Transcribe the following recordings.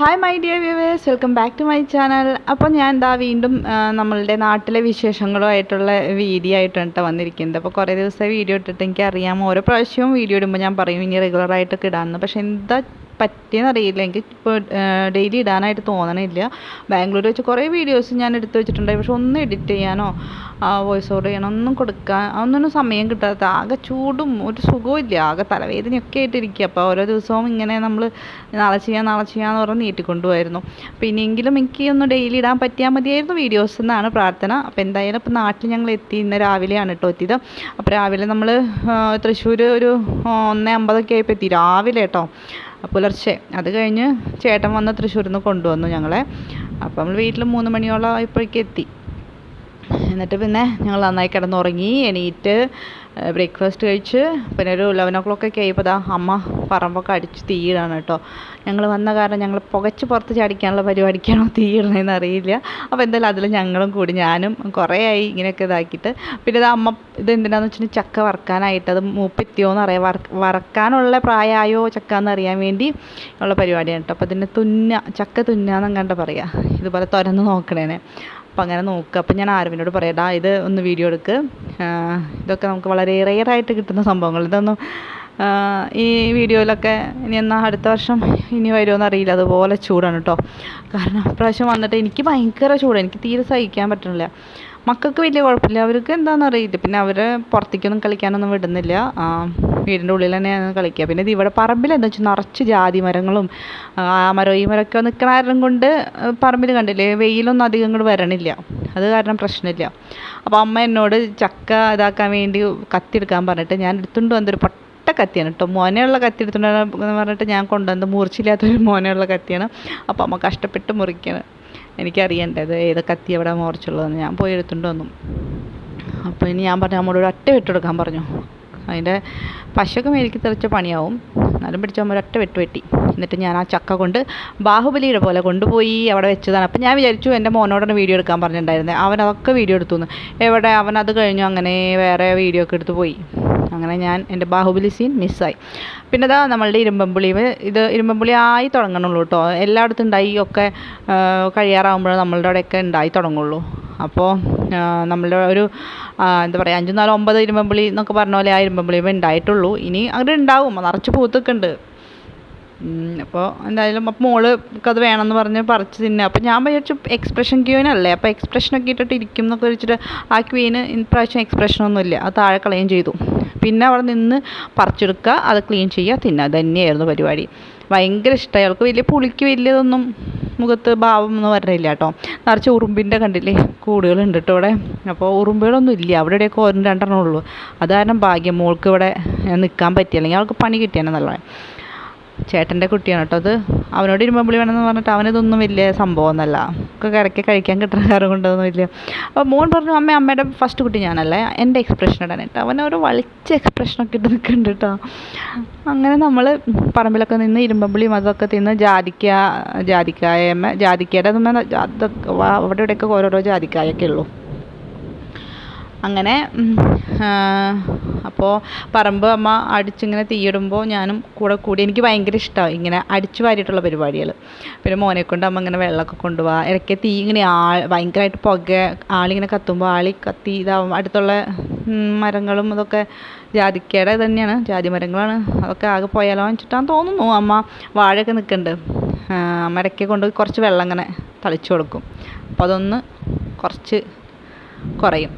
Hi my dear viewers welcome back to my channel അപ്പോൾ ഞാൻ എന്താ വീണ്ടും നമ്മളുടെ നാട്ടിലെ വിശേഷങ്ങളുമായിട്ടുള്ള വീഡിയോ ആയിട്ടാണ് കേട്ടോ വന്നിരിക്കുന്നത്. അപ്പോൾ കുറേ ദിവസമായി വീഡിയോ ഇട്ടിട്ട് എനിക്ക് അറിയാം ഓരോ പ്രാവശ്യവും വീഡിയോ ഇടുമ്പോൾ ഞാൻ പറയും ഇനി റെഗുലറായിട്ടൊക്കെ ഇടാമെന്ന് പക്ഷേ എന്താ പറ്റിയെന്ന് അറിയില്ല എനിക്ക് ഇപ്പോൾ ഡെയിലി ഇടാനായിട്ട് തോന്നണില്ല. ബാംഗ്ലൂർ വെച്ച് കുറേ വീഡിയോസ് ഞാൻ എടുത്തു വെച്ചിട്ടുണ്ട് പക്ഷെ ഒന്നും എഡിറ്റ് ചെയ്യാനോ ആ വോയിസ് ഓവർ ചെയ്യാനോ ഒന്നും കൊടുക്കാൻ ഒന്നും സമയം കിട്ടാത്ത ആകെ ചൂടും ഒരു സുഖവും ഇല്ല. ആകെ തലവേദനയൊക്കെ ആയിട്ടിരിക്കുക അപ്പോൾ ഓരോ ദിവസവും ഇങ്ങനെ നമ്മൾ നാളെ ചെയ്യാം നാളെ ചെയ്യാമെന്ന് പറഞ്ഞ് നീട്ടിക്കൊണ്ടുപോയിരുന്നു. അപ്പോൾ ഇനിയെങ്കിലും എനിക്ക് ഒന്ന് ഡെയിലി ഇടാൻ പറ്റിയാൽ മതിയായിരുന്നു വീഡിയോസ് എന്നാണ് പ്രാർത്ഥന. അപ്പോൾ എന്തായാലും ഇപ്പോൾ നാട്ടിൽ ഞങ്ങൾ എത്തി. ഇന്ന് രാവിലെയാണ് കേട്ടോ എത്തിയത്. അപ്പോൾ രാവിലെ നമ്മൾ തൃശ്ശൂർ ഒരു ഒന്ന് അമ്പതൊക്കെ ആയപ്പോൾ എത്തി. രാവിലെ കേട്ടോ പുലർച്ചെ. അത് കഴിഞ്ഞ് ചേട്ടൻ വന്ന് തൃശ്ശൂരിൽ നിന്ന് കൊണ്ടുവന്നു ഞങ്ങളെ. അപ്പം നമ്മൾ വീട്ടിൽ മൂന്ന് മണിയോളം ആയപ്പോഴേക്കും എത്തി. എന്നിട്ട് പിന്നെ ഞങ്ങൾ നന്നായി കിടന്നുറങ്ങി എണീറ്റ് ബ്രേക്ക്ഫാസ്റ്റ് കഴിച്ച് പിന്നെ ഒരു ലെവൻ ഓ ക്ലോക്ക് ഒക്കെ ആയപ്പോൾ ദാ അമ്മ പറമ്പൊക്കെ അടിച്ച് തീയിടാണ് കേട്ടോ. ഞങ്ങൾ വന്ന കാരണം ഞങ്ങൾ പുകച്ച് പുറത്ത് ചാടിക്കാനുള്ള പരിപാടിക്കാണോ തീയിടണമെന്ന് അറിയില്ല. അപ്പോൾ എന്തായാലും അതിൽ ഞങ്ങളും കൂടി ഞാനും കുറേ ആയി ഇങ്ങനെയൊക്കെ ഇതാക്കിയിട്ട്. പിന്നെ ഇത് അമ്മ ഇത് എന്തിനാന്ന് വെച്ചിട്ടുണ്ടെങ്കിൽ ചക്ക വറക്കാനായിട്ട് അത് മൂപ്പെത്തിയോന്ന് അറിയാം. വറ വറക്കാനുള്ള പ്രായമായോ ചക്ക എന്ന് അറിയാൻ വേണ്ടി ഉള്ള പരിപാടിയാണ് കേട്ടോ. അപ്പോൾ അതിന് തുന്ന ചക്ക തുന്നാന്ന് കണ്ട പറയുക ഇതുപോലെ തുരന്ന് നോക്കണേനെ. അപ്പം അങ്ങനെ നോക്കുക അപ്പം ഞാൻ ആരവിനോട് പറയടാ ഇത് ഒന്ന് വീഡിയോ എടുക്ക്. ഇതൊക്കെ നമുക്ക് വളരെ റെയറായിട്ട് കിട്ടുന്ന സംഭവങ്ങൾ. ഇതൊന്നും ഈ വീഡിയോയിലൊക്കെ ഇനി എന്നാൽ അടുത്ത വർഷം ഇനി വരുമോ അറിയില്ല. അതുപോലെ ചൂടാണ് കേട്ടോ കാരണം ഇപ്രാവശ്യം വന്നിട്ട് എനിക്ക് ഭയങ്കര ചൂടാണ് എനിക്ക് തീരെ സഹിക്കാൻ പറ്റണില്ല. മക്കൾക്ക് വലിയ കുഴപ്പമില്ല. അവർക്ക് എന്താണെന്ന് അറിയില്ല. പിന്നെ അവർ പുറത്തേക്കൊന്നും കളിക്കാനൊന്നും വിടുന്നില്ല. വീടിന്റെ ഉള്ളിൽ തന്നെയാണ് കളിക്കുക. പിന്നെ ഇത് ഇവിടെ പറമ്പിൽ എന്താ വെച്ചാൽ നിറച്ച് ജാതി മരങ്ങളും ആ മരം ഈ മരമൊക്കെ നിൽക്കണ കാരണം കൊണ്ട് പറമ്പിൽ കണ്ടില്ലേ വെയിലൊന്നും അധികം ഇങ്ങോട്ട് വരണില്ല. അത് കാരണം പ്രശ്നമില്ല. അപ്പോൾ അമ്മ എന്നോട് ചക്ക ഇതാക്കാൻ വേണ്ടി കത്തി എടുക്കാൻ പറഞ്ഞിട്ട് ഞാൻ എടുത്തുകൊണ്ട് വന്നൊരു പൊട്ട കത്തിയാണ് കേട്ടോ. മോനെയുള്ള കത്തി എടുത്തുകൊണ്ട് പറഞ്ഞിട്ട് ഞാൻ കൊണ്ടുവന്നത് മൂർച്ചയില്ലാത്തൊരു മോനെയുള്ള കത്തിയാണ്. അപ്പോൾ അമ്മ കഷ്ടപ്പെട്ട് മുറിക്കാണ്. എനിക്കറിയണ്ടത് ഏത് കത്തി എവിടെ മുറിച്ചുള്ളതെന്ന് ഞാൻ പോയി എടുത്തുകൊണ്ട് വന്നു. അപ്പോൾ ഇനി ഞാൻ പറഞ്ഞു അമ്മോട് ഒരു ഒറ്റ വെട്ടെടുക്കാൻ പറഞ്ഞു. അതിന്റെ പശയൊക്കെ മേലേക്ക് തെറിച്ച പണിയാവും. എന്നാലും പിടിച്ചമ്മ ഒരൊറ്റ വെട്ട് വെട്ടി. എന്നിട്ട് ഞാൻ ആ ചക്ക കൊണ്ട് ബാഹുബലിയുടെ പോലെ കൊണ്ടുപോയി അവിടെ വെച്ചതാണ്. അപ്പം ഞാൻ വിചാരിച്ചു എന്റെ മോനോടാണ് വീഡിയോ എടുക്കാൻ പറഞ്ഞിട്ടുണ്ടായിരുന്നത് അവൻ അതൊക്കെ വീഡിയോ എടുത്തു എവിടെ അവൻ അത് കഴിഞ്ഞു അങ്ങനെ വേറെ വീഡിയോ ഒക്കെ എടുത്ത് പോയി. അങ്ങനെ ഞാൻ എന്റെ ബാഹുബലി സീൻ മിസ്സായി പിന്നെ ഇതാ നമ്മളുടെ ഇരുമ്പമ്പുളി ഇത് ഇരുമ്പമ്പുളി ആയി തുടങ്ങണുള്ളൂ കേട്ടോ എല്ലായിടത്തും ഉണ്ടായി ഒക്കെ കഴിയാറാകുമ്പോഴേ നമ്മളുടെ അവിടെയൊക്കെ ഉണ്ടായി തുടങ്ങുള്ളൂ. അപ്പോൾ നമ്മളുടെ ഒരു എന്താ പറയുക അഞ്ച് നാല് ഒമ്പത് ഇരുമ്പമ്പുളി എന്നൊക്കെ പറഞ്ഞ പോലെ ആ ഇരുമ്പമ്പുളി ഉണ്ടായിട്ടുള്ളൂ. ഇനി അങ്ങനെ ഉണ്ടാവും. നിറച്ച് പൂത്തൊക്കെ ഉണ്ട്. അപ്പോൾ എന്തായാലും അപ്പം മോൾ അത് വേണമെന്ന് പറഞ്ഞ് പറിച്ച് തിന്നുക അപ്പോൾ ഞാൻ വിചാരിച്ചു എക്സ്പ്രഷൻ ക്യൂവിനല്ലേ അപ്പോൾ എക്സ്പ്രഷനൊക്കെ ഇട്ടിട്ട് ഇരിക്കും എന്നൊക്കെ വെച്ചിട്ട് ആ ക്യൂവിന് ഇപ്രാവശ്യം എക്സ്പ്രഷനൊന്നുമില്ല അത് താഴെ കളയും ചെയ്തു. പിന്നെ അവിടെ നിന്ന് പറിച്ചെടുക്കുക അത് ക്ലീൻ ചെയ്യുക തിന്നുക തന്നെയായിരുന്നു പരിപാടി. ഭയങ്കര ഇഷ്ടമായി അവൾക്ക് വലിയ പുളിക്ക് വലിയതൊന്നും മുഖത്ത് ഭാവം ഒന്നും വരണില്ല കേട്ടോ. നിറച്ച് ഉറുമ്പിന്റെ കണ്ടില്ലേ? കൂടുകളുണ്ട് കേട്ടോ ഇവിടെ. അപ്പോൾ ഉറുമ്പുകളൊന്നും ഇല്ല. അവിടെ ഇവിടെയൊക്കെ രണ്ടെണ്ണം ഉള്ളൂ. അത് കാരണം ഭാഗ്യം മോൾക്ക് ഇവിടെ നിൽക്കാൻ പറ്റി. അല്ലെങ്കിൽ അവൾക്ക് പണി കിട്ടിയാണ് നല്ലതാണ് ചേട്ടന്റെ കുട്ടിയാണ് കേട്ടോ അത്. അവനോട് ഇരുമ്പുളി വേണമെന്ന് പറഞ്ഞിട്ട് അവനിതൊന്നും വലിയ സംഭവമൊന്നുമല്ല. ഒക്കെ കിടക്കി കഴിക്കാൻ കിട്ടുന്ന കാരണം കൊണ്ടൊന്നും വലിയ അപ്പോൾ മോൻ പറഞ്ഞു അമ്മ അമ്മയുടെ ഫസ്റ്റ് കുട്ടി ഞാനല്ലേ. എന്റെ എക്സ്പ്രഷൻ ഇടാനായിട്ട് അവൻ ഒരു വളിച്ച എക്സ്പ്രഷനൊക്കെ ഇട്ട് നിൽക്കുന്നുണ്ട് കേട്ടോ. അങ്ങനെ നമ്മൾ പറമ്പിലൊക്കെ നിന്ന് ഇരുമ്പുളിയും അതൊക്കെ തിന്ന് ജാതിക്ക ജാതിക്കായമ്മ ജാതിക്കയുടെ അതൊക്കെ അവിടെ ഇവിടെയൊക്കെ ഓരോരോ ജാതിക്കായൊക്കെ ഉള്ളൂ. അങ്ങനെ അപ്പോൾ പറമ്പ് അമ്മ അടിച്ചിങ്ങനെ തീയിടുമ്പോൾ ഞാനും കൂടെ കൂടി എനിക്ക് ഭയങ്കര ഇഷ്ടമാണ് ഇങ്ങനെ അടിച്ചു വാരിയിട്ടുള്ള പരിപാടികൾ പിന്നെ മോനെ കൊണ്ട് അമ്മ ഇങ്ങനെ വെള്ളമൊക്കെ കൊണ്ടുപോവാ. ഇടയ്ക്ക് തീ ഇങ്ങനെ ആ ഭയങ്കരമായിട്ട് പുക ആളിങ്ങനെ കത്തുമ്പോൾ ആളി കത്തി ഇതാവും. അടുത്തുള്ള മരങ്ങളും അതൊക്കെ ജാതിക്കയുടെ തന്നെയാണ് ജാതി മരങ്ങളാണ്. അതൊക്കെ ആകെ പോയാലോ വെച്ചിട്ടാന്ന് തോന്നുന്നു. അമ്മ വാഴയൊക്കെ നിൽക്കുന്നുണ്ട് അമ്മ ഇടയ്ക്ക് കൊണ്ട് കുറച്ച് വെള്ളം ഇങ്ങനെ തളിച്ചു കൊടുക്കും. അപ്പോൾ അതൊന്ന് കുറച്ച് കുറയും.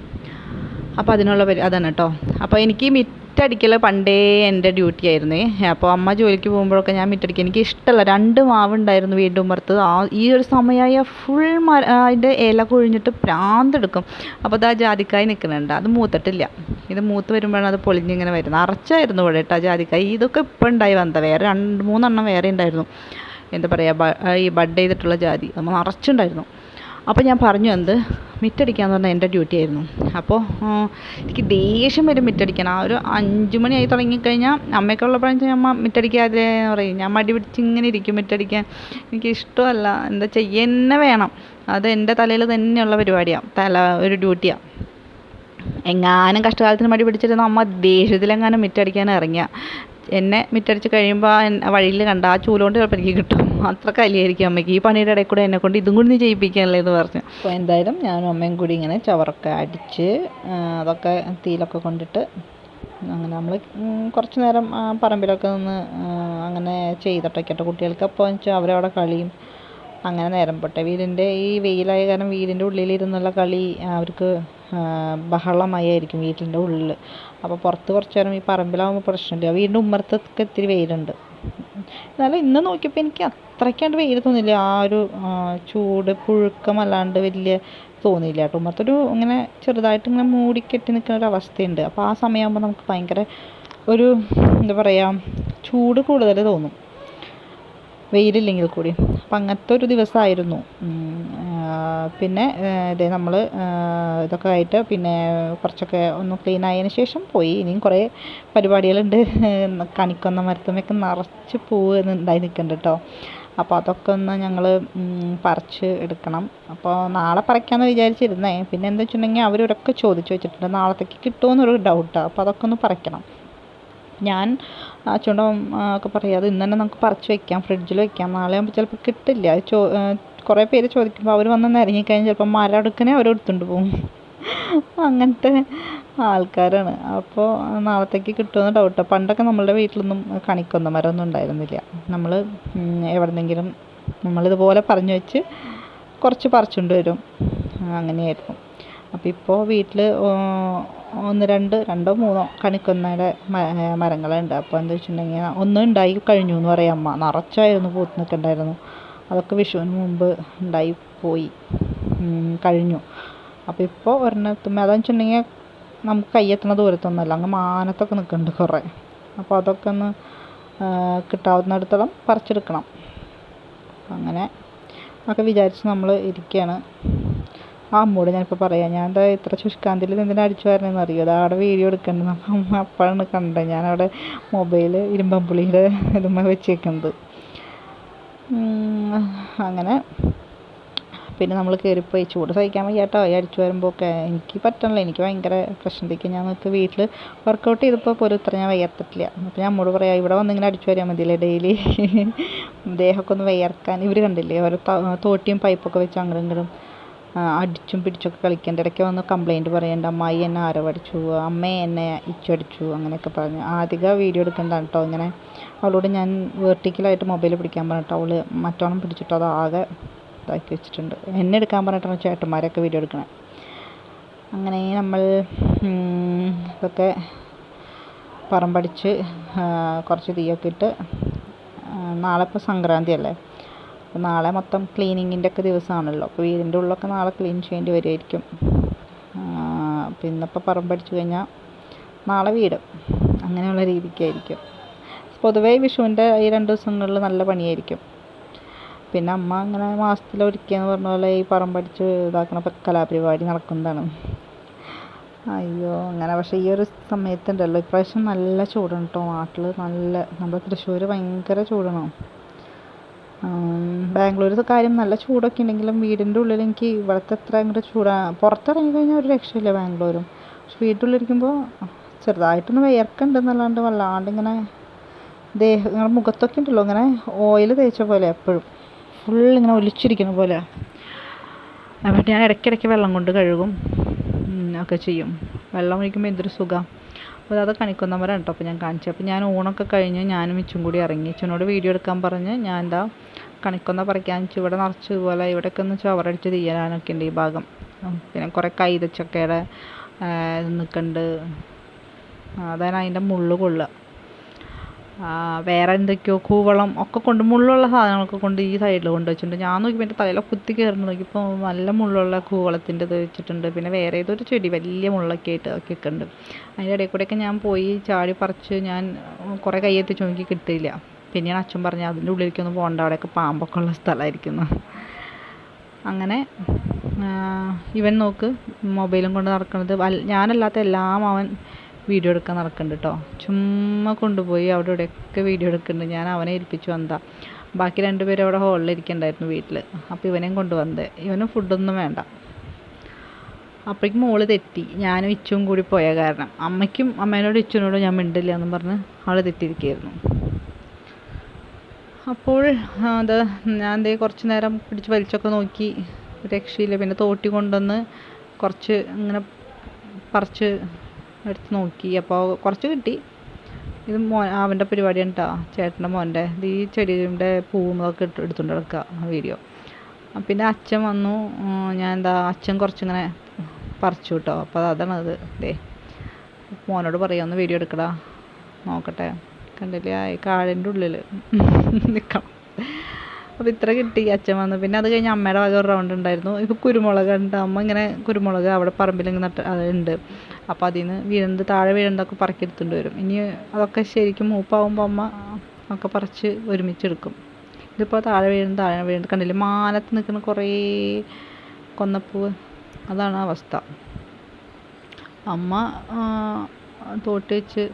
അപ്പോൾ അതിനുള്ള പരി അതാണ് കേട്ടോ അപ്പോൾ എനിക്ക് മിറ്റടിക്കൽ പണ്ടേ എന്റെ ഡ്യൂട്ടി ആയിരുന്നേ. അപ്പോൾ അമ്മ ജോലിക്ക് പോകുമ്പോഴൊക്കെ ഞാൻ മിറ്റടിക്കുക എനിക്ക് ഇഷ്ടമല്ല രണ്ട് മാവുണ്ടായിരുന്നു വീണ്ടും പുറത്ത് ആ ഈ ഒരു സമയമായ ഫുൾ മര അതിന്റെ ഇല കൊഴിഞ്ഞിട്ട് പ്രാന്തെടുക്കും അപ്പോൾ അത് ആ ജാതിക്കായി നിൽക്കുന്നുണ്ട് അത് മൂത്തിട്ടില്ല. ഇത് മൂത്ത് വരുമ്പോഴാണ് അത് പൊളിഞ്ഞിങ്ങനെ വരുന്നത്. അറച്ചായിരുന്നു ഇവിടെ കേട്ടോ ജാതിക്കായി. ഇതൊക്കെ ഇപ്പോൾ ഉണ്ടായി വന്നത്. വേറെ രണ്ട് മൂന്നെണ്ണം വേറെ ഉണ്ടായിരുന്നു. എന്താ പറയുക ഈ ബഡ് ചെയ്തിട്ടുള്ള ജാതി. നമ്മൾ നിറച്ചുണ്ടായിരുന്നു അപ്പോൾ ഞാൻ പറഞ്ഞു എന്ത്? മിറ്റടിക്കാന്ന് പറഞ്ഞാൽ എന്റെ ഡ്യൂട്ടി ആയിരുന്നു. അപ്പോൾ എനിക്ക് ദേഷ്യം വരും മിറ്റടിക്കാൻ. ആ ഒരു അഞ്ച് മണിയായി തുടങ്ങിക്കഴിഞ്ഞാൽ അമ്മയൊക്കെ ഉള്ളപ്പോഴാണെന്ന് അമ്മ മിറ്റടിക്കാതെ? പറയും. ഞാൻ മടി പിടിച്ച് ഇങ്ങനെ ഇരിക്കും മിറ്റടിക്കാൻ. എനിക്ക് ഇഷ്ടമല്ല. എന്താ ചെയ്യുക തന്നെ വേണം. അത് എന്റെ തലയിൽ തന്നെയുള്ള പരിപാടിയാണ് തല ഒരു ഡ്യൂട്ടിയാണ് എങ്ങാനും കഷ്ടകാലത്തിന് മടി പിടിച്ചിരുന്ന അമ്മ ദേഷ്യത്തിലെങ്ങാനും മിറ്റടിക്കാൻ ഇറങ്ങിയ. എന്നെ മിറ്റടിച്ച് കഴിയുമ്പോൾ വഴിയിൽ കണ്ട ആ ചൂലുകൊണ്ട് ചിലപ്പോൾ എനിക്ക് കിട്ടും. അത്ര കലിയായിരിക്കും അമ്മയ്ക്ക്. ഈ പണിയുടെ ഇടയിൽ കൂടെ എന്നെ കൊണ്ട് ഇതും കൂടി നീ ചെയ്യിപ്പിക്കാനല്ലേ എന്ന് പറഞ്ഞു. അപ്പോൾ എന്തായാലും ഞാനും അമ്മയും കൂടി ഇങ്ങനെ ചവറൊക്കെ അടിച്ച് അതൊക്കെ തീയിലൊക്കെ കൊണ്ടിട്ട് അങ്ങനെ നമ്മൾ കുറച്ച് നേരം ആ പറമ്പിലൊക്കെ നിന്ന് ആ, അങ്ങനെ ചെയ്തിട്ടൊക്കെ കുട്ടികൾക്ക്. അപ്പോൾ വെച്ചാൽ അവരവിടെ കളിയും അങ്ങനെ നേരം പോട്ടെ. വീടിന്റെ ഈ വെയിലായ കാരണം വീടിന്റെ ഉള്ളിലിരുന്നുള്ള കളി അവർക്ക് ബഹളമായിരിക്കും വീട്ടിന്റെ ഉള്ളിൽ അപ്പോൾ പുറത്ത് കുറച്ച് നേരം ഈ പറമ്പിലാവുമ്പോൾ പ്രശ്നമില്ല. വീടിന്റെ ഉമ്മറത്തൊക്കെ ഇത്തിരി വെയിലുണ്ട്. എന്നാലും ഇന്ന് നോക്കിയപ്പോൾ എനിക്ക് അത്രയ്ക്കാണ്ട് വെയിൽ തോന്നില്ല ആ ഒരു ചൂട് ചൂട് പുഴുക്കമല്ലാണ്ട് വലിയ തോന്നിയില്ല കേട്ടോ. ഉമ്മറത്തൊരു ഇങ്ങനെ ചെറുതായിട്ട് ഇങ്ങനെ മൂടിക്കെട്ടി നിൽക്കുന്ന ഒരു അവസ്ഥയുണ്ട്. അപ്പോൾ ആ സമയമാകുമ്പോൾ നമുക്ക് ഭയങ്കര ഒരു എന്താ പറയുക ചൂട് കൂടുതൽ തോന്നും. വെയിലില്ലെങ്കിൽ കൂടി. അപ്പം അങ്ങനത്തെ ഒരു ദിവസമായിരുന്നു. പിന്നെ ഇതേ നമ്മൾ ഇതൊക്കെ ആയിട്ട് പിന്നെ കുറച്ചൊക്കെ ഒന്ന് ക്ലീൻ ആയതിന് ശേഷം പോയി. ഇനിയും കുറേ പരിപാടികളുണ്ട്. കണിക്കൊന്ന മരത്തുമൊക്കെ നിറച്ച് പൂവ് ഉണ്ടായി നിൽക്കുന്നുണ്ട് കേട്ടോ. അപ്പോൾ അതൊക്കെ ഒന്ന് ഞങ്ങൾ പറിച്ച് എടുക്കണം. അപ്പോൾ നാളെ പറിക്കാമെന്ന് വിചാരിച്ചിരുന്നേ. പിന്നെ എന്താ വെച്ചിട്ടുണ്ടെങ്കിൽ അവരൊക്കെ ചോദിച്ചു വെച്ചിട്ടുണ്ട് നാളത്തേക്ക് കിട്ടുമോ എന്നൊരു ഡൗട്ടാണ് അപ്പോൾ അതൊക്കെ ഒന്ന് പറിക്കണം. ഞാൻ അച്ഛനോടും ഒക്കെ പറയും അത് ഇന്ന് തന്നെ നമുക്ക് പറിച്ച് വെക്കാം ഫ്രിഡ്ജിൽ വെക്കാം നാളെ ആകുമ്പോൾ ചിലപ്പോൾ കിട്ടില്ല. ചോ കുറേ പേര് ചോദിക്കുമ്പോൾ അവർ വന്നൊന്ന് ഇറങ്ങിക്കഴിഞ്ഞാൽ ചിലപ്പോൾ മരം അടുക്കനെ അവർ എടുത്തുകൊണ്ട് പോകും. അങ്ങനത്തെ ആൾക്കാരാണ്. അപ്പോൾ നാളത്തേക്ക് കിട്ടുമെന്ന് ഡൗട്ട് പണ്ടൊക്കെ നമ്മളുടെ വീട്ടിലൊന്നും കണിക്കൊന്ന മരമൊന്നും ഉണ്ടായിരുന്നില്ല. നമ്മൾ എവിടെന്നെങ്കിലും നമ്മളിതുപോലെ പറഞ്ഞു വെച്ച് കുറച്ച് പറിച്ചുകൊണ്ട് വരും. അങ്ങനെയായിരുന്നു. അപ്പോൾ ഇപ്പോൾ വീട്ടിൽ ഒന്ന് രണ്ട് രണ്ടോ മൂന്നോ കണിക്കൊന്നയുടെ മരങ്ങളുണ്ട്. അപ്പോൾ എന്താ വെച്ചിട്ടുണ്ടെങ്കിൽ ഒന്ന് ഉണ്ടായി കഴിഞ്ഞു എന്ന് പറയും അമ്മ. നിറച്ചായിരുന്നു പൂത്ത് നിൽക്കണ്ടായിരുന്നു. അതൊക്കെ വിഷുവിന് മുമ്പ് ഉണ്ടായി പോയി കഴിഞ്ഞു. അപ്പോൾ ഇപ്പോൾ ഒരെണ്ണത്തുമ്മ അതെന്ന് വെച്ചിട്ടുണ്ടെങ്കിൽ നമുക്ക് കയ്യെത്തുന്ന ദൂരത്തൊന്നുമല്ല. അങ്ങ് മാനത്തൊക്കെ നിൽക്കുന്നുണ്ട് കുറേ. അപ്പോൾ അതൊക്കെ ഒന്ന് കിട്ടാവുന്നിടത്തോളം പറിച്ചെടുക്കണം. അങ്ങനെ ഒക്കെ വിചാരിച്ച് നമ്മൾ ഇരിക്കുകയാണ് ആ അമ്മോട് ഞാനിപ്പോൾ പറയാം ഞാൻ എന്താ ഇത്ര ശുഷ്കാന്തിയിൽ എന്തിനാ അടിച്ചു വരണമെന്ന് അറിയോ? അതാ അവിടെ വീഡിയോ എടുക്കേണ്ടത് അമ്മ അപ്പോഴാണ് കണ്ടത്. ഞാനവിടെ മൊബൈൽ ഇരുമ്പമ്പുളിയുടെ ഇതുമ്മ വെച്ചേക്കുന്നത് അങ്ങനെ. പിന്നെ നമ്മൾ കയറിപ്പോയി ചൂട് സഹിക്കാൻ വയ്യ കേട്ടോ ഈ അടിച്ചു വരുമ്പോൾ ഒക്കെ എനിക്ക് പറ്റണില്ല. എനിക്ക് ഭയങ്കര പ്രശ്നത്തേക്ക് ഞാൻ നോക്കി വീട്ടിൽ വർക്കൗട്ട് ചെയ്തപ്പോൾ പോലും ഇത്ര ഞാൻ വയ്യാത്തിട്ടില്ല. അപ്പോൾ ഞാൻ അമ്മോട് പറയാം ഇവിടെ വന്നിങ്ങനെ അടിച്ചു വരാൻ മതിയല്ലേ ഡെയിലി ദേഹമൊക്കെ ഒന്ന് വയ്യർക്കാൻ ഇവർ കണ്ടില്ലേ? ഓരോ തോട്ടിയും പൈപ്പൊക്കെ വെച്ച് അങ്ങോട്ടും അടിച്ചും പിടിച്ചൊക്കെ കളിക്കേണ്ട ഇടയ്ക്ക് വന്ന് കംപ്ലൈന്റ് പറയേണ്ട അമ്മായി എന്നെ ആരവടിച്ചു അമ്മ എന്നെ ഇച്ചടിച്ചു അങ്ങനെയൊക്കെ പറഞ്ഞ്. ആദ്യം വീഡിയോ എടുക്കണ്ടാണ് കേട്ടോ ഇങ്ങനെ അവളോട് ഞാൻ വെർട്ടിക്കലായിട്ട് മൊബൈൽ പിടിക്കാൻ പറഞ്ഞിട്ട് അവൾ മറ്റോണം പിടിച്ചിട്ട് അത് ആകെ ഇതാക്കി വെച്ചിട്ടുണ്ട്. എന്നെ എടുക്കാൻ പറഞ്ഞിട്ടാണ് ചേട്ടന്മാരൊക്കെ വീഡിയോ എടുക്കണേ. അങ്ങനെ നമ്മൾ ഇതൊക്കെ പറമ്പടിച്ച് കുറച്ച് തീയൊക്കെ ഇട്ട് നാളെ ഇപ്പോൾ സംക്രാന്തി അല്ലേ അപ്പോൾ നാളെ മൊത്തം ക്ലീനിങ്ങിന്റെ ഒക്കെ ദിവസമാണല്ലോ. അപ്പോൾ വീടിന്റെ ഉള്ളൊക്കെ നാളെ ക്ലീൻ ചെയ്യേണ്ടി വരുമായിരിക്കും അപ്പോൾ ഇന്നിപ്പോൾ പറമ്പടിച്ചു കഴിഞ്ഞാൽ നാളെ വീട്. അങ്ങനെയുള്ള രീതിക്കായിരിക്കും. പൊതുവേ വിഷുവിന്റെ ഈ രണ്ട് ദിവസങ്ങളിൽ നല്ല പണിയായിരിക്കും. പിന്നെ അമ്മ അങ്ങനെ മാസത്തിലൊരിക്കൽ പറഞ്ഞ പോലെ ഈ പറമ്പടിച്ച് ഇതാക്കണ കലാപരിപാടി നടക്കുന്നതാണ്. അയ്യോ അങ്ങനെ പക്ഷേ ഈ ഒരു സമയത്തുണ്ടല്ലോ. ഇപ്രാവശ്യം നല്ല ചൂടാണ് കേട്ടോ നാട്ടിൽ നല്ല നമ്മുടെ തൃശ്ശൂർ ഭയങ്കര ചൂടാണ്. ബാംഗ്ലൂരിലത്തെ കാര്യം നല്ല ചൂടൊക്കെ ഉണ്ടെങ്കിലും വീടിന്റെ ഉള്ളിൽ എനിക്ക് ഇവിടുത്തെ അത്ര അങ്ങോട്ട് ചൂടാ. പുറത്തിറങ്ങി കഴിഞ്ഞാൽ ഒരു രക്ഷയില്ല ബാംഗ്ലൂരും. പക്ഷെ ഇരിക്കുമ്പോൾ ചെറുതായിട്ടൊന്ന് വിയർക്കുന്നുണ്ടെന്നല്ലാണ്ട് വല്ലാണ്ട് ഇങ്ങനെ ദേഹം മുഖത്തൊക്കെ ഉണ്ടല്ലോ ഇങ്ങനെ ഓയിൽ തേച്ച പോലെ എപ്പോഴും. ഫുൾ ഇങ്ങനെ ഒലിച്ചിരിക്കുന്ന പോലെ. അപ്പോൾ ഞാൻ ഇടയ്ക്കിടയ്ക്ക് വെള്ളം കൊണ്ട് കഴുകും ഒക്കെ ചെയ്യും. വെള്ളം ഒഴിക്കുമ്പോൾ എന്തൊരു സുഖം. അപ്പോൾ അത് കണിക്കുന്നവരാണ് കേട്ടോ അപ്പോൾ ഞാൻ കാണിച്ചു. അപ്പോൾ ഞാൻ ഊണൊക്കെ കഴിഞ്ഞ് ഞാനും മിച്ചും കൂടി ഇറങ്ങി. അച്ഛനോട് വീഡിയോ എടുക്കാൻ പറഞ്ഞ് ഞാൻ എന്താ കണിക്കൊന്ന പറിക്കാൻ വെച്ച് ഇവിടെ നിറച്ച് ഇതുപോലെ ഇവിടെയൊക്കെ ഒന്ന് ചവറടിച്ച് തീരാനൊക്കെ ഉണ്ട് ഈ ഭാഗം. പിന്നെ കുറേ കൈതച്ചക്കയുടെ നിൽക്കുന്നുണ്ട് അതാണ് അതിന്റെ മുള്ള് കൊള്ളുക. വേറെ എന്തൊക്കെയോ കൂവളം ഒക്കെ കൊണ്ട് മുള്ളുള്ള സാധനങ്ങളൊക്കെ കൊണ്ട് ഈ സൈഡിൽ കൊണ്ട് വെച്ചിട്ടുണ്ട്. ഞാൻ നോക്കിയപ്പോൾ എന്റെ തലയിലെ കുത്തി കയറുന്നു. നോക്കിയപ്പോൾ നല്ല മുള്ളുള്ള കൂവളത്തിന്റെ ഇത് വെച്ചിട്ടുണ്ട്. പിന്നെ വേറെ ഏതൊരു ചെടി വലിയ മുള്ളൊക്കെ ആയിട്ട് ഒക്കെ ഉണ്ട് അതിന്റെ ഇടയിൽ കൂടെയൊക്കെ ഞാൻ പോയി ചാടി പറിച്ച് ഞാൻ കുറേ കൈയെത്തിച്ച് നോക്കി കിട്ടിയില്ല. പിന്നെയാണ് അച്ഛൻ പറഞ്ഞത് അതിന്റെ ഉള്ളിലേക്കൊന്നും പോകണ്ട അവിടെയൊക്കെ പാമ്പൊക്കെ ഉള്ള സ്ഥലമായിരിക്കുന്നു. അങ്ങനെ ഇവൻ നോക്ക് മൊബൈലും കൊണ്ട് നടക്കുന്നത് ഞാനല്ലാത്ത എല്ലാം അവൻ വീഡിയോ എടുക്കാൻ നടക്കുന്നുണ്ട് കേട്ടോ ചുമ്മാ കൊണ്ടുപോയി അവിടെ ഇവിടെയൊക്കെ വീഡിയോ എടുക്കുന്നുണ്ട്. ഞാൻ അവനെ ഏൽപ്പിച്ചു വന്നതാ. ബാക്കി രണ്ടുപേരും അവിടെ ഹോളിലിരിക്കണ്ടായിരുന്നു വീട്ടിൽ അപ്പോൾ ഇവനെയും കൊണ്ടുവന്നത്. ഇവന് ഫുഡൊന്നും വേണ്ട. അപ്പോഴേക്കും മോൾ തെറ്റി. ഞാനും ഇച്ചും കൂടി പോയ കാരണം. അമ്മയ്ക്കും അമ്മേനോട് ഇച്ചുനോടും ഞാൻ മിണ്ടില്ല എന്നും പറഞ്ഞ് അവൾ തെറ്റിയിരിക്കുകയായിരുന്നു. അപ്പോൾ അത് ഞാൻ ദേ കുറച്ച് നേരം പിടിച്ച് വലിച്ചൊക്കെ നോക്കി. രക്ഷയില്ല. പിന്നെ തോട്ടി കൊണ്ടുവന്ന് കുറച്ച് ഇങ്ങനെ പറിച്ച് എടുത്ത് നോക്കി. അപ്പോൾ കുറച്ച് കിട്ടി. ഇത് മോ അവന്റെ പരിപാടിയാണ് കേട്ടോ ചേട്ടന്റെ മോന്റെ. ഇത് ഈ പൂവും അതൊക്കെ ഇട്ട് എടുത്തുകൊണ്ട് നടക്കുക വീഡിയോ. പിന്നെ അച്ഛൻ വന്നു. ഞാൻ എന്താ അച്ഛൻ കുറച്ചിങ്ങനെ പറിച്ചു കേട്ടോ അപ്പോൾ അതാണ് അത് മോനോട് പറയാം. ഒന്ന് വീഡിയോ എടുക്കടാ. നോക്കട്ടെ. കണ്ടില്ലേ? ആ കാടിന്റെ ഉള്ളിൽ നിൽക്കണം അപ്പോൾ ഇത്ര കിട്ടി അച്ഛൻ വന്നു. പിന്നെ അത് കഴിഞ്ഞ് അമ്മയുടെ വക ഒരു റൗണ്ട് ഉണ്ടായിരുന്നു. ഇപ്പോൾ കുരുമുളക് ഉണ്ട്. അമ്മ ഇങ്ങനെ കുരുമുളക് അവിടെ പറമ്പിൽ ഇങ്ങനെ നട്ട് അത് ഉണ്ട്. അപ്പോൾ അതിൽ നിന്ന് വീഴുന്നത് താഴെ വീഴുന്നതൊക്കെ പറക്കിയെടുത്തുകൊണ്ട് വരും. ഇനി അതൊക്കെ ശരിക്കും മൂപ്പാവുമ്പോൾ അമ്മ ഒക്കെ പറിച്ച് ഒരുമിച്ചെടുക്കും ഇതിപ്പോൾ താഴെ വീഴുന്നു താഴെ വീഴുന്നത് കണ്ടില്ലേ? മാനത്ത് നിൽക്കുന്ന കുറേ കൊന്നപ്പൂവ്. അതാണ് അവസ്ഥ. അമ്മ തോട്ടി വെച്ച്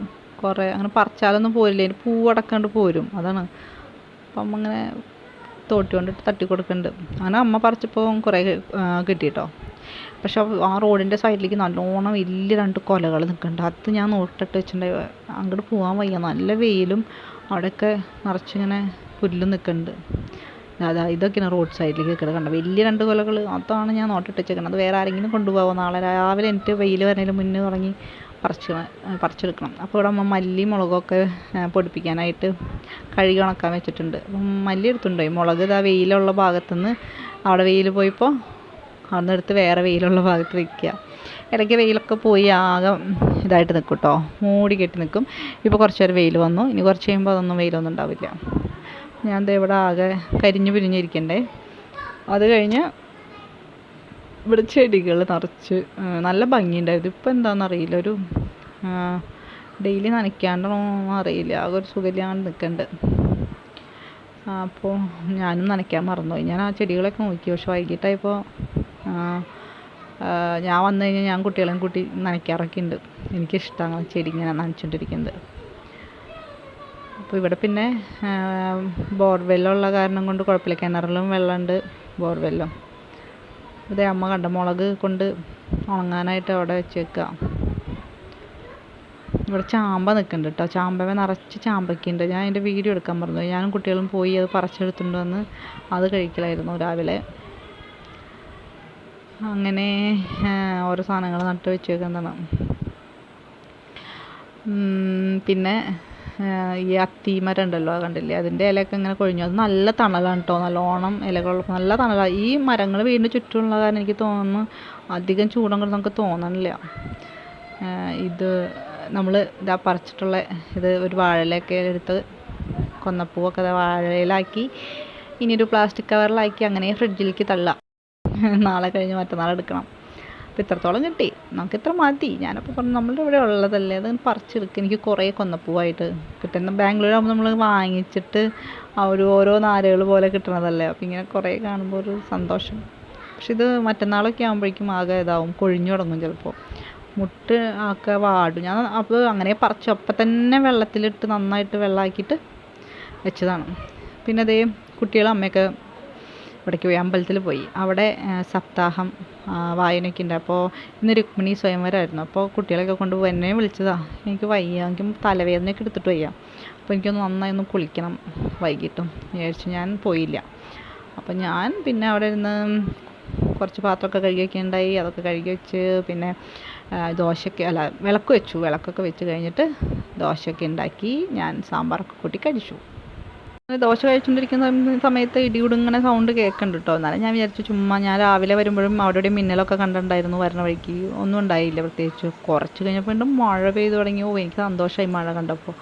കുറേ അങ്ങനെ പറിച്ചാലൊന്നും പോരില്ല. അതിന് പൂവടക്കാണ്ട് പോരും. അതാണ്. അപ്പം അമ്മ ഇങ്ങനെ തോട്ടി കൊണ്ടിട്ട് തട്ടി കൊടുക്കുന്നുണ്ട് അങ്ങനെ അമ്മ പറിച്ചപ്പോൾ കുറേ കിട്ടി കേട്ടോ പക്ഷെ ആ റോഡിന്റെ സൈഡിലേക്ക് നല്ലോണം വലിയ രണ്ട് കൊലകൾ നിൽക്കുന്നുണ്ട് അത് ഞാൻ നോട്ടിട്ട് വെച്ചിട്ടുണ്ടായി അങ്ങോട്ട് പോകാൻ വയ്യ. നല്ല വെയിലും അവിടെയൊക്കെ നിറച്ചിങ്ങനെ പുല്ല് നിൽക്കുന്നുണ്ട് അതാ ഇതൊക്കെയാണ് റോഡ് സൈഡിലേക്ക് നിൽക്കുന്നത് കണ്ട? വലിയ രണ്ട് കൊലകൾ അതാണ് ഞാൻ നോട്ടിട്ട് വെച്ചേക്കുന്നത് അത് വേറെ ആരെങ്കിലും കൊണ്ടുപോകാമോ നാളെ രാവിലെ എനിക്ക് വെയിൽ വരുന്നതിന് മുന്നേ തുടങ്ങി പറിച്ച് പറിച്ചെടുക്കണം. അപ്പോൾ ഇവിടെ അമ്മ മല്ലി മുളകൊക്കെ പൊടിപ്പിക്കാനായിട്ട് കഴുകി ഉണക്കാൻ വെച്ചിട്ടുണ്ട്. അപ്പം മല്ലി എടുത്തുണ്ടായി മുളക് ഇതാ വെയിലുള്ള ഭാഗത്തുനിന്ന് അവിടെ വെയിൽ പോയപ്പോൾ അവിടെ നിന്ന് എടുത്ത് വേറെ വെയിലുള്ള ഭാഗത്ത് വെക്കുക. ഇടയ്ക്ക് വെയിലൊക്കെ പോയി ആകെ ഇതായിട്ട് നിൽക്കും കേട്ടോ മൂടി കെട്ടി നിൽക്കും. ഇപ്പോൾ കുറച്ച് നേരം വെയിൽ വന്നു. ഇനി കുറച്ച് കഴിയുമ്പോൾ അതൊന്നും വെയിലൊന്നും ഉണ്ടാവില്ല. ഞാൻ ദേ ഇവിടെ ആകെ കരിഞ്ഞു പിരിഞ്ഞിരിക്കണ്ടേ. അത് കഴിഞ്ഞ് ഇവിടെ ചെടികൾ നിറച്ച് നല്ല ഭംഗിയുണ്ടായിരുന്നു. ഇപ്പം എന്താണെന്നറിയില്ല ഒരു ഡെയിലി നനയ്ക്കാണ്ടോ അറിയില്ല. ആകെ ഒരു സുഖമില്ലാണ്ട് നിൽക്കുന്നുണ്ട് അപ്പോൾ ഞാനും നനയ്ക്കാൻ മറന്നുപോയി. ഞാൻ ആ ചെടികളൊക്കെ നോക്കി. പക്ഷെ വൈകിട്ടായപ്പോൾ ഞാൻ വന്നു കഴിഞ്ഞാൽ ഞാൻ കുട്ടികളെയും കൂട്ടി നനയ്ക്കാറൊക്കെ ഉണ്ട്. എനിക്കിഷ്ടമാണ് ചെടി ഇങ്ങനെ നനച്ചുകൊണ്ടിരിക്കുന്നത് അപ്പോൾ ഇവിടെ പിന്നെ ബോർവെല്ലുള്ള കാരണം കൊണ്ട് കുഴപ്പമില്ല. കിണറിലും വെള്ളമുണ്ട് ബോർവെല്ലും. ഇതേ അമ്മ കണ്ട മുളക് കൊണ്ട് ഉണങ്ങാനായിട്ട് അവിടെ വെച്ചേക്കുക ഇവിടെ ചാമ്പ നിൽക്കുന്നുണ്ട് കേട്ടോ ചാമ്പമേ നിറച്ച് ചാമ്പയ്ക്കുണ്ട് ഞാൻ അതിന്റെ വീഡിയോ എടുക്കാൻ പറഞ്ഞു. ഞാനും കുട്ടികളും പോയി അത് പറിച്ചെടുത്തുകൊണ്ട് വന്ന് അത് കഴിക്കലായിരുന്നു രാവിലെ. അങ്ങനെ ഓരോ സാധനങ്ങൾ നട്ട് വെച്ചേക്കുന്നതാണ്. പിന്നെ ഈ അത്തിമരം ഉണ്ടല്ലോ കണ്ടില്ലേ? അതിന്റെ ഇലയൊക്കെ ഇങ്ങനെ കൊഴിഞ്ഞു. അത് നല്ല തണലാണ് കേട്ടോ നല്ലോണം ഇലകളുള്ള നല്ല തണലാണ് ഈ മരങ്ങൾ വീടിന് ചുറ്റുമുള്ള കാരണം എനിക്ക് തോന്നുന്നു അധികം ചൂടം കൊണ്ട് നമുക്ക് തോന്നണില്ല. ഇത് നമ്മൾ ഇതാ പറിച്ചിട്ടുള്ള ഇത് ഒരു വാഴയിലൊക്കെ എടുത്ത് കൊന്നപ്പൂവൊക്കെ വാഴയിലാക്കി ഇനി ഒരു പ്ലാസ്റ്റിക് കവറിലാക്കി അങ്ങനെ ഫ്രിഡ്ജിലേക്ക് തള്ളാം. നാളെ കഴിഞ്ഞ് മറ്റന്നാൾ എടുക്കണം. അപ്പോൾ ഇത്രത്തോളം കിട്ടി. നമുക്ക് ഇത്ര മതി. ഞാനപ്പോൾ പറഞ്ഞു നമ്മളുടെ ഇവിടെ ഉള്ളതല്ലേ? അത് പറിച്ചെടുക്കുക എനിക്ക് കുറേ കൊന്നപ്പൂവായിട്ട് കിട്ടുന്ന ബാംഗ്ലൂരാകുമ്പോൾ നമ്മൾ വാങ്ങിച്ചിട്ട് ഒരു ഓരോ നാരുകൾ പോലെ കിട്ടണതല്ലേ? അപ്പോൾ ഇങ്ങനെ കുറേ കാണുമ്പോൾ ഒരു സന്തോഷം. പക്ഷെ ഇത് മറ്റന്നാളൊക്കെ ആകുമ്പോഴേക്കും ആകെ ഇതാവും. കൊഴിഞ്ഞു തുടങ്ങും ചിലപ്പോൾ മുട്ട് ഒക്കെ വാടും. ഞാൻ അപ്പോൾ അങ്ങനെ പറിച്ചു. അപ്പം തന്നെ വെള്ളത്തിലിട്ട് നന്നായിട്ട് വെള്ളമാക്കിയിട്ട് വെച്ചതാണ്. പിന്നെ അതേ കുട്ടികളും അമ്മയൊക്കെ ഇവിടേക്ക് പോയി. അമ്പലത്തിൽ പോയി. അവിടെ സപ്താഹം വായനയൊക്കെ ഉണ്ട് അപ്പോൾ ഇന്ന് രുക്മിണി സ്വയംവരമായിരുന്നു അപ്പോൾ കുട്ടികളെയൊക്കെ കൊണ്ട് എന്നെ വിളിച്ചതാണ് എനിക്ക് വയ്യ. എനിക്ക് തലവേദനയൊക്കെ എടുത്തിട്ട് വയ്യ. അപ്പോൾ എനിക്കൊന്ന് നന്നായി ഒന്ന് കുളിക്കണം വൈകിട്ടും. വിചാരിച്ചു ഞാൻ പോയില്ല. അപ്പോൾ ഞാൻ പിന്നെ അവിടെ ഇരുന്ന് കുറച്ച് പാത്രമൊക്കെ കഴുകിയൊക്കെ ഉണ്ടായി. അതൊക്കെ കഴുകി വെച്ച് പിന്നെ ദോശയ്ക്ക് അല്ല വിളക്ക് വെച്ചു. വിളക്കൊക്കെ വെച്ച് കഴിഞ്ഞിട്ട് ദോശയൊക്കെ ഉണ്ടാക്കി ഞാൻ സാമ്പാറൊക്കെ കൂട്ടി കഴിച്ചു. ദോശ കഴിച്ചുകൊണ്ടിരിക്കുന്ന സമ- സമയത്ത് ഇടിയുടുങ്ങനെ സൗണ്ട് കേൾക്കുന്നുണ്ട് കേട്ടോ എന്നാലും ഞാൻ വിചാരിച്ചു ചുമ്മാ ഞാൻ രാവിലെ വരുമ്പോഴും അവിടെ മിന്നലൊക്കെ കണ്ടിട്ടുണ്ടായിരുന്നു വരണ വഴിക്ക്. ഒന്നും ഉണ്ടായില്ല പ്രത്യേകിച്ച്. കുറച്ച് കഴിഞ്ഞപ്പോൾ വീണ്ടും മഴ പെയ്തു തുടങ്ങി. ഓ എനിക്ക് സന്തോഷമായി മഴ കണ്ടപ്പോൾ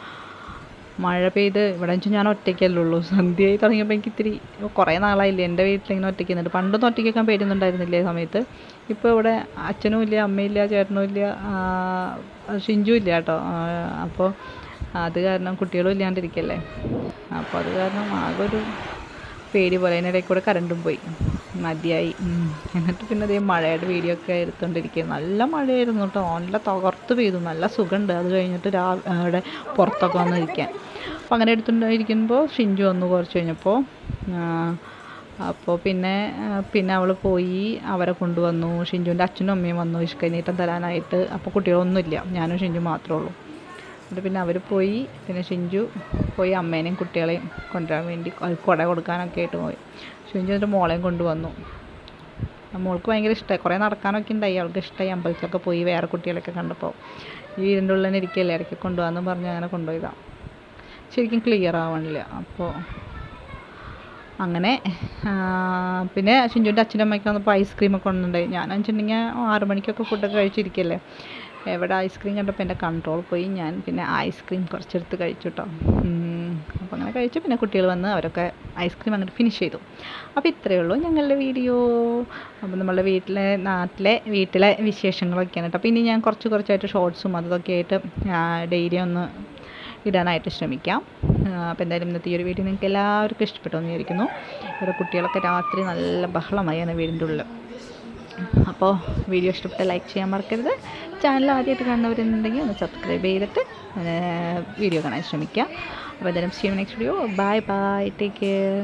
മഴ പെയ്ത് ഇവിടെ വെച്ചാൽ ഞാൻ ഒറ്റയ്ക്കല്ലേ ഉള്ളൂ. സന്ധ്യയായി തുടങ്ങിയപ്പോൾ എനിക്ക് ഇത്തിരി കുറേ നാളായില്ലേ എന്റെ വീട്ടിലിങ്ങനെ ഒറ്റയ്ക്ക് നിന്നിട്ട്. പണ്ടൊന്നും ഒറ്റയ്ക്ക് വെക്കാൻ പേരുന്നുണ്ടായിരുന്നില്ലേ സമയത്ത്? ഇപ്പോൾ ഇവിടെ അച്ഛനും ഇല്ല അമ്മയില്ല ചേട്ടനും ഇല്ല ഷിഞ്ചും ഇല്ല കേട്ടോ. അപ്പോൾ അത് കാരണം കുട്ടികളും ഇല്ലാണ്ടിരിക്കല്ലേ? അപ്പോൾ അത് കാരണം ആകെ ഒരു പേടി പോലെ അതിനിടയിൽ കൂടെ കറണ്ടും പോയി. മതിയായി. എന്നിട്ട് പിന്നെ അതേ മഴയുടെ വീഡിയോ ഒക്കെ എടുത്തുകൊണ്ടിരിക്കുക നല്ല മഴയായിരുന്നു കേട്ടോ നല്ല തകർത്ത് പെയ്തു. നല്ല സുഖമുണ്ട് അത് കഴിഞ്ഞിട്ട് രാ അവിടെ പുറത്തൊക്കെ വന്നിരിക്കാൻ അപ്പോൾ അങ്ങനെ എടുത്തുകൊണ്ടിരിക്കുമ്പോൾ ഷിഞ്ചു വന്നു കുറച്ച് കഴിഞ്ഞപ്പോൾ അപ്പോൾ പിന്നെ പിന്നെ അവൾ പോയി അവരെ കൊണ്ടുവന്നു. ഷിഞ്ചുവിന്റെ അച്ഛനും അമ്മയും വന്നു. ഇഷ്കൈനീട്ടം തരാനായിട്ട്. അപ്പോൾ കുട്ടികളൊന്നുമില്ല. ഞാനും ഷിഞ്ചു മാത്രമേ ഉള്ളൂ. എന്നിട്ട് പിന്നെ അവർ പോയി. പിന്നെ ഷിഞ്ചു പോയി അമ്മേനെയും കുട്ടികളെയും കൊണ്ടുവരാൻ വേണ്ടി കുട കൊടുക്കാനൊക്കെ ആയിട്ട് പോയി. ഷിഞ്ചു എന്നിട്ട് മോളെയും കൊണ്ടുവന്നു. മോൾക്ക് ഭയങ്കര ഇഷ്ടമായി കുറേ നടക്കാനൊക്കെ ഉണ്ടായി അവൾക്ക് ഇഷ്ടമായി അമ്പലത്തിലൊക്കെ പോയി വേറെ കുട്ടികളൊക്കെ കണ്ടപ്പോൾ ഈ വീടിന്റെ ഉള്ളിൽ തന്നെ ഇരിക്കുകയല്ലേ ഇടയ്ക്ക് കൊണ്ടുപോകാമെന്ന് പറഞ്ഞ് അങ്ങനെ കൊണ്ടുപോയതാണ് ശരിക്കും ക്ലിയർ ആവണില്ല അപ്പോൾ അങ്ങനെ പിന്നെ ഷിഞ്ചുവിന്റെ അച്ഛനും അമ്മയ്ക്ക് വന്നപ്പോൾ ഐസ്ക്രീമൊക്കെ കൊണ്ടുണ്ടായി ഞാൻ വെച്ചിട്ടുണ്ടെങ്കിൽ ആറ് മണിക്കൊക്കെ ഫുഡൊക്കെ കഴിച്ചിരിക്കല്ലേ? എവിടെ ഐസ്ക്രീം കണ്ടപ്പോൾ എന്റെ കൺട്രോൾ പോയി. ഞാൻ പിന്നെ ഐസ്ക്രീം കുറച്ചെടുത്ത് കഴിച്ചു കേട്ടോ അപ്പോൾ അങ്ങനെ കഴിച്ചു. പിന്നെ കുട്ടികൾ വന്ന് അവരൊക്കെ ഐസ്ക്രീം അങ്ങോട്ട് ഫിനിഷ് ചെയ്തു. അപ്പോൾ ഇത്രയേ ഉള്ളൂ ഞങ്ങളുടെ വീഡിയോ. അപ്പോൾ നമ്മളുടെ വീട്ടിലെ നാട്ടിലെ വീട്ടിലെ വിശേഷങ്ങളൊക്കെയാണ് കേട്ടോ. അപ്പോൾ ഇനി ഞാൻ കുറച്ച് കുറച്ചായിട്ട് ഷോർട്സും അതൊക്കെ ആയിട്ട് ഡെയിലി ഒന്ന് ഇടാനായിട്ട് ശ്രമിക്കാം. അപ്പോൾ എന്തായാലും ഇന്നത്തെ ഈ ഒരു വീഡിയോ നിങ്ങൾക്ക് എല്ലാവർക്കും ഇഷ്ടപ്പെട്ടു എന്ന് വിചാരിക്കുന്നു. ഇവിടെ കുട്ടികളൊക്കെ രാത്രി നല്ല ബഹളമായാണ് വീടിന്റെ ഉള്ളിൽ. അപ്പോൾ വീഡിയോ ഇഷ്ടപ്പെട്ട ലൈക്ക് ചെയ്യാൻ മറക്കരുത്. ചാനൽ ആദ്യമായിട്ട് കാണുന്നവരുണ്ടെങ്കിൽ ഒന്ന് സബ്സ്ക്രൈബ് ചെയ്തിട്ട് വീഡിയോ കാണാൻ ശ്രമിക്കുക. അപ്പോൾ എന്തായാലും next video bye bye take care